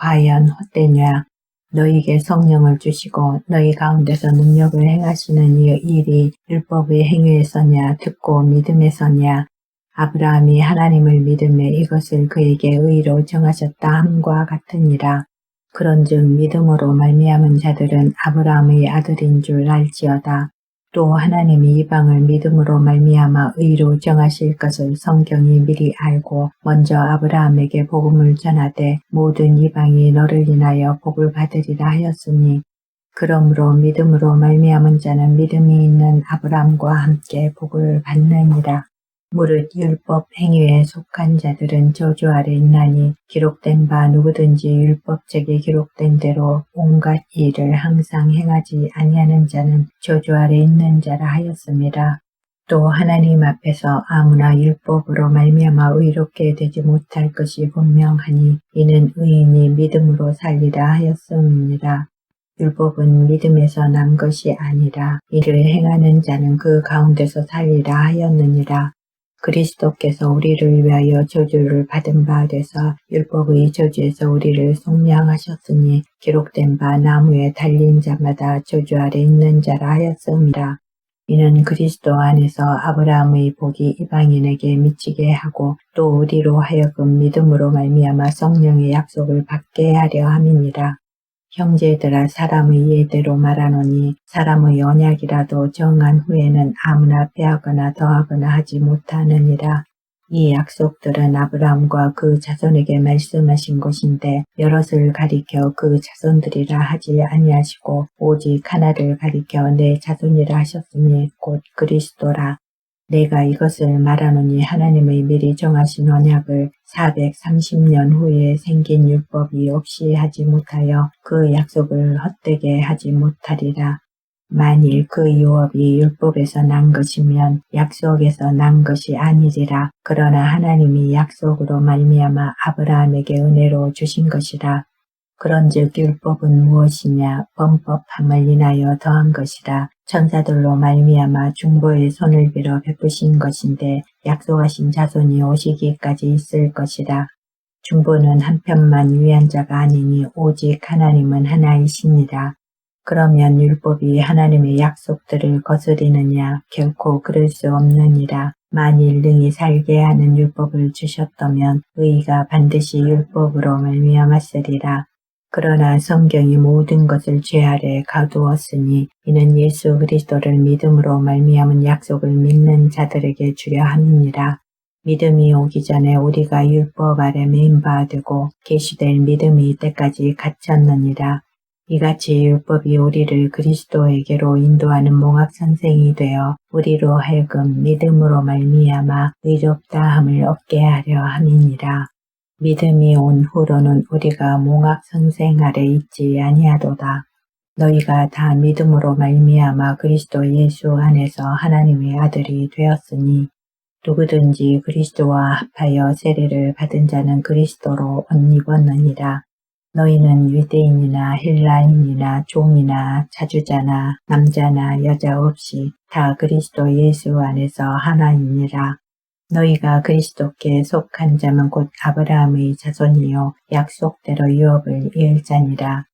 과연 헛되냐 너희에게 성령을 주시고 너희 가운데서 능력을 행하시는 이 일이 율법의 행위에서냐 듣고 믿음에서냐 아브라함이 하나님을 믿음에 이것을 그에게 의로 정하셨다 함과 같으니라. 그런즉 믿음으로 말미암은 자들은 아브라함의 아들인 줄 알지어다. 또 하나님이 이방을 믿음으로 말미암아 의로 정하실 것을 성경이 미리 알고 먼저 아브라함에게 복음을 전하되 모든 이방이 너를 인하여 복을 받으리라 하였으니 그러므로 믿음으로 말미암은 자는 믿음이 있는 아브라함과 함께 복을 받느니라. 무릇 율법 행위에 속한 자들은 저주 아래 있나니 기록된 바 누구든지 율법책에 기록된 대로 온갖 일을 항상 행하지 아니하는 자는 저주 아래 있는 자라 하였습니다. 또 하나님 앞에서 아무나 율법으로 말미암아 의롭게 되지 못할 것이 분명하니 이는 의인이 믿음으로 살리라 하였음이니라. 율법은 믿음에서 난 것이 아니라 이를 행하는 자는 그 가운데서 살리라 하였느니라. 그리스도께서 우리를 위하여 저주를 받은 바 돼서 율법의 저주에서 우리를 속량하셨으니 기록된 바 나무에 달린 자마다 저주 아래 있는 자라 하였음이라. 이는 그리스도 안에서 아브라함의 복이 이방인에게 미치게 하고 또 우리로 하여금 믿음으로 말미암아 성령의 약속을 받게 하려 함이니라. 형제들아 사람의 예대로 말하노니 사람의 언약이라도 정한 후에는 아무나 빼하거나 더하거나 하지 못하느니라. 이 약속들은 아브라함과 그 자손에게 말씀하신 것인데 여럿을 가리켜 그 자손들이라 하지 아니하시고 오직 하나를 가리켜 내 자손이라 하셨으니 곧 그리스도라. 내가 이것을 말하노니 하나님의 미리 정하신 언약을 430년 후에 생긴 율법이 없이 하지 못하여 그 약속을 헛되게 하지 못하리라. 만일 그 유업이 율법에서 난 것이면 약속에서 난 것이 아니리라. 그러나 하나님이 약속으로 말미암아 아브라함에게 은혜로 주신 것이라. 그런즉 율법은 무엇이냐 범법함을 인하여 더한 것이라 천사들로 말미암아 중보의 손을 빌어 베푸신 것인데 약속하신 자손이 오시기까지 있을 것이라 중보는 한편만 위한 자가 아니니 오직 하나님은 하나이시니라 그러면 율법이 하나님의 약속들을 거스리느냐? 결코 그럴 수 없느니라. 만일 능히 살게 하는 율법을 주셨다면 의가 반드시 율법으로 말미암았으리라 그러나 성경이 모든 것을 죄 아래 가두었으니 이는 예수 그리스도를 믿음으로 말미암은 약속을 믿는 자들에게 주려 함이니라. 믿음이 오기 전에 우리가 율법 아래 메인바 되고 계시될 믿음이 때까지 갇혔느니라. 이같이 율법이 우리를 그리스도에게로 인도하는 몽학 선생이 되어 우리로 하여금 믿음으로 말미암아 의롭다함을 얻게 하려 함이니라. 믿음이 온 후로는 우리가 몽학 선생 아래 있지 아니하도다. 너희가 다 믿음으로 말미암아 그리스도 예수 안에서 하나님의 아들이 되었으니 누구든지 그리스도와 합하여 세례를 받은 자는 그리스도로 옷 입었느니라. 너희는 유대인이나 헬라인이나 종이나 자주자나 남자나 여자 없이 다 그리스도 예수 안에서 하나이니라. 너희가 그리스도께 속한 자면 곧 아브라함의 자손이요 약속대로 유업을 이을 자니라.